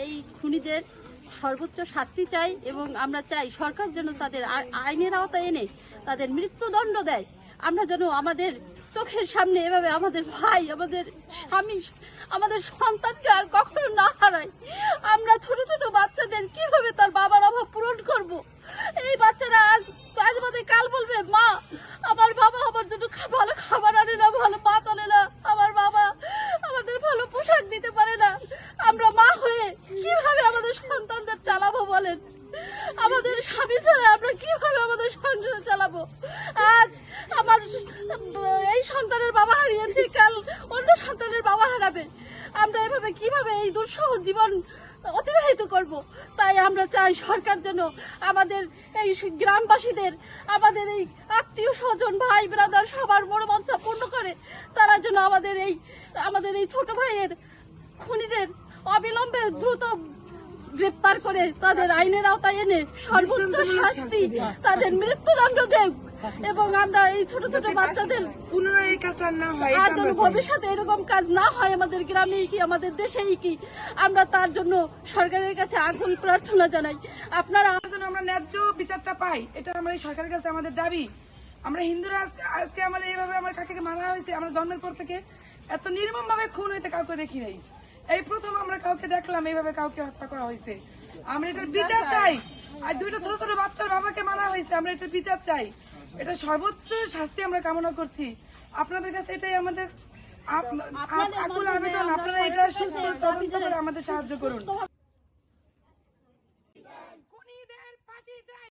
এই খুনিদের সর্বোচ্চ শাস্তি চাই এবং আমরা চাই সরকার যেন তাদের আইনের আওতায় এনে তাদের মৃত্যুদণ্ড দেয়। আমরা যেন আমাদের চোখের সামনে এভাবে আমাদের ভাই, আমাদের স্বামী, আমাদের সন্তানকে আর কখনো না হারাই আমরা ছোট ছোট বাচ্চাদের কীভাবে তার বাবার অভাব পূরণ করব? এই বাচ্চারা আজ আজ বাদে কাল বলবে, মা, আমার বাবা আমার জন্য ভালো খাবার আনে না ভালো মাছ আনে না আমার বাবা আমাদের ভালো পোশাক দিতে পারে না আমরা মা হয়ে কীভাবে আমাদের সন্তানদের চালাবো বলেন আমাদের স্বামী ছাড়া আমরা কীভাবে আমাদের সংসার চালাবো আজ আমার এই সন্তানের বাবা হারিয়েছে কাল অন্য সন্তানের বাবা হারাবে। আমরা এভাবে কীভাবে এই দুঃসহ জীবন অতিবাহিত করব? তাই আমরা চাই সরকার যেন আমাদের এই গ্রামবাসীদের আমাদের এই আত্মীয় স্বজন ভাই ব্রাদার সবার মনোবাঞ্ছা পূর্ণ করে তারা যেন আমাদের এই আমাদের এই ছোট ভাইয়ের খুনিদের অবিলম্বে দ্রুত গ্রেপ্তার করে তাদের আইনের আওতায় এনে সর্বোচ্চ শাস্তি তাদের মৃত্যুদণ্ড দেব এবং আমরা এই ছোট ছোট বাচ্চাদের পুনরায় এই কাজটা না হয় আর যেন ভবিষ্যতে এরকম কাজ না হয় আমাদের গ্রামেই কি আমাদের দেশেই কি আমরা তার জন্য সরকারের কাছে আকুল প্রার্থনা জানাই। আপনারা জন্য আমরা ন্যায্য বিচারটা পাই এটা আমরা এই সরকারের কাছে আমাদের দাবি। আমরা হিন্দুরা আজকে- আজকে আমাদের এইভাবে আমার কাকাকে মারা হয়েছে আমরা জন্মের পর থেকে এত নির্মম ভাবে খুন হইতে কাউকে দেখি নাই। এই প্রথম আমরা কাউকে দেখলাম এইভাবে কাউকে হত্যা করা হয়েছে। আমরা এটার বিচার চাই। আর দুইটা ছোট ছোট বাচ্চার বাবাকে মারা হয়েছে আমরা এটার বিচার চাই। এটা সর্বোচ্চ শাস্তি আমরা কামনা করছি। আপনাদের কাছে এটাই আমাদের আবেদন আপনারা এটা সুস্থ তদন্ত করে আমাদের সাহায্য করুন।